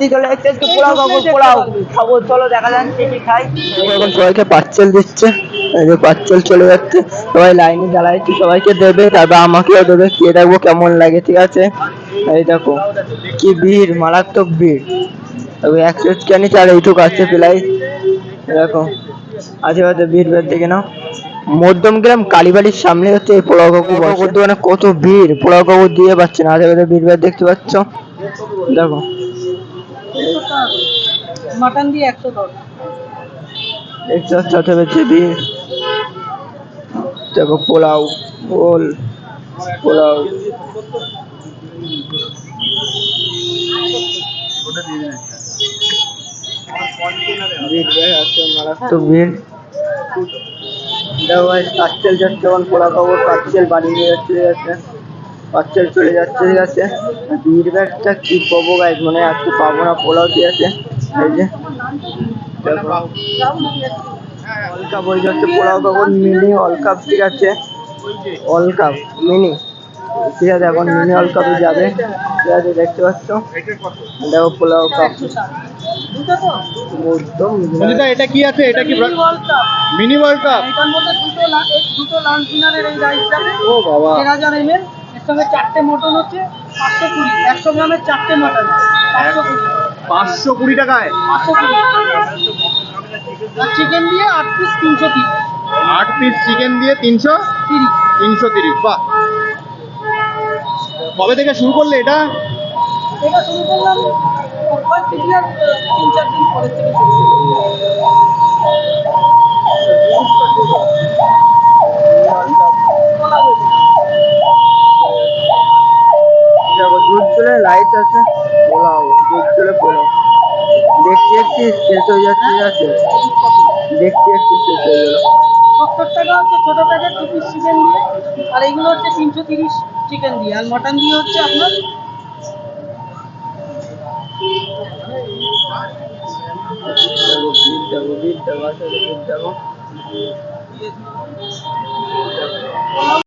হাতি চলে যাচ্ছে একটু পোলাও খাব পোলাও খাব চলো দেখা যাক কি কি খাই এখন সবাইকে পার্সেল দিচ্ছে। যে পার্সেল চলে যাচ্ছে। সবাই লাইনে সবাইকে দেবে তারপর আমাকেও দেবে। খেয়ে দেখব কেমন লাগে ঠিক আছে? এই দেখো কি ভিড় মারাত্মক ভিড়। তবে একশো কেন চার এইটুকু আছে প্রায়। দেখো আশেপাশে ভিড় বের দেখে নাও। মধ্যমগ্রাম কালীবাড়ির সামনে হচ্ছে এই পোলাও কাকু মানে কত ভিড় পোলাও কাকু দিয়ে পাচ্ছে না। আশেপাশে ভিড় বের দেখতে পাচ্ছ। দেখো মাটন দিয়ে একশো দশ। ভিড় দেখো পোলাও ওল পোলাও। ভিড় দেখো যাচ্ছে পোলা খবর পার্সেল বাড়ি নিয়ে যাচ্ছে। পার্সেল চলে যাচ্ছে ঠিক আছে? ভিড় ব্যাগটা কি পাবো গাইজ মানে আজকে পাবো না পোলাও ঠিক আছে? এই যে দেখো। অল কাপ হয়ে যাচ্ছে পোলাও কাপড় মিনি অল কাপ ঠিক আছে? অল কাপ মিনি ঠিক আছে এখন মিনি অল কাপে যাবে। ঠিক আছে দেখতে পাচ্ছ? দেখো পোলাও কাপ এটা কি আছে? এটা কি মিনি ওয়ার্ল্ড কাপ মিনি দুটো লাঞ্চ ডিনারের এই রাইস যাবে ও বাবা। এমএল সঙ্গে চারটে মটন হচ্ছে পাঁচশো কুড়ি একশো গ্রামের চারটে মটন পাঁচশো কুড়ি। পাঁচশো কুড়ি টাকায়? পাঁচশো কুড়ি। আর চিকেন দিয়ে আট পিস তিনশো তিরিশ। আট পিস চিকেন দিয়ে তিনশো তিরিশ। তিনশো তিরিশ বাহ। কবে থেকে শুরু করলে এটা? এটা শুরু করলাম তিন চার দিন পরের থেকে শুরু করলাম। দেখো দুধ চলে লাইট আছে। পোলাও দুধ চলে পোলাও। দেখতে দেখতে শেষ হয়ে যাচ্ছে ঠিক আছে? দেখতে দেখতে শেষ হয়ে গেল। সত্তর টাকা হচ্ছে ছোটো প্যাকেট দু পিস চিকেন দিয়ে। আর এইগুলো হচ্ছে তিনশো তিরিশ চিকেন দিয়ে। আর মটন দিয়ে হচ্ছে আপনার দেখো ভিড় দেখো